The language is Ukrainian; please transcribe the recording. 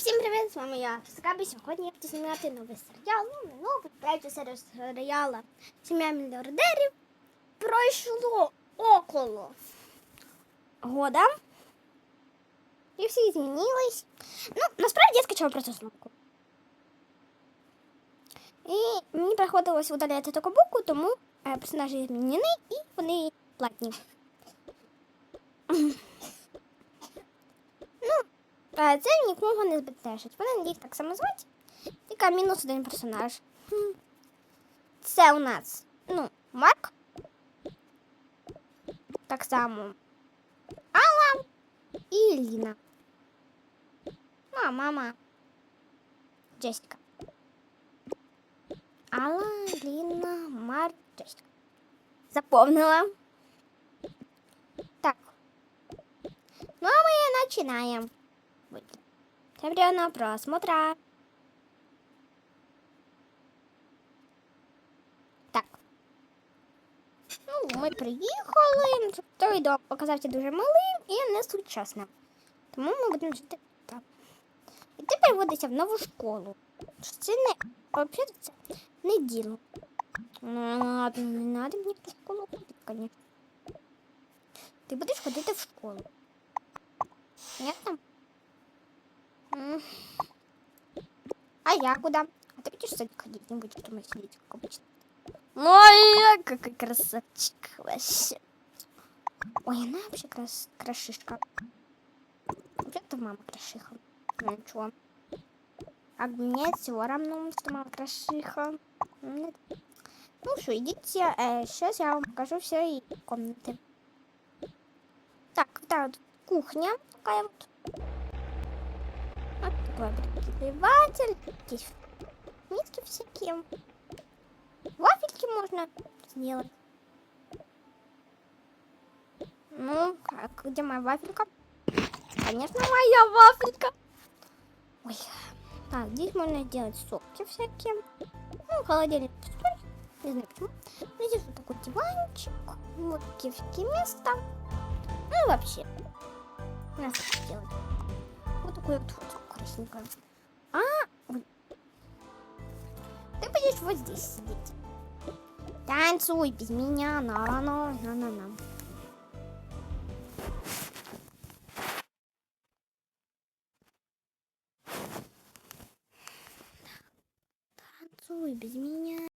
Всім привіт, з вами я Скабі. Сьогодні я буду знімати новий серіал. Ну, не новий, третю серію серіала Сім'я мільярдерів. Пройшло около года. І всі змінились. Ну, насправді я скачала просто снопку. І мені приходилось удаляти таку букву, тому е, персонажі змінені і вони платні. Це нікого не збентежить. Вони їх так само звати. Тільки мінус один персонаж. Це у нас, ну, Марк. Так само. Алла і Ліна. Ну, а мама. Джесіка. Алла, Ліна, Марк, Джесіка. Запомнила. Так. Ну, а мы начинаем. Всем приятного просмотра. Так. Ну, ми приїхали. Той відео показався дуже малим і не сучасним. Тому ми будемо жити так. І ти переводишся в нову школу. Це не взагалі це не діло. Ну ладно, не треба мені в школу ходити, звісно. Ти будеш ходити в школу. Понятно? А я куда? А ты будешь садик ходить? Не будешь дома сидеть, как обычно. Моя, какой красавчик вообще. Ой, она вообще крас крашишка. Вообще-то мама крашиха. Ну ничего. А мне все равно, что мама крашиха. Ну что, идите. сейчас я вам покажу все комнаты. Так, да, вот кухня такая вот. Пригреватель. Здесь миски всякие. Вафельки можно сделать. Ну, как, где моя вафелька? Конечно, моя вафелька. Ой. Так, здесь можно сделать соки всякие. Ну, холодильник пустой. Не знаю почему. Ну, здесь вот такой диванчик. Вот такие места. Ну, и вообще. Нас так сделать. Вот такой вот фото красненькое. А, ты будешь вот здесь сидеть. Танцуй без меня, на на на на на. Танцуй без меня.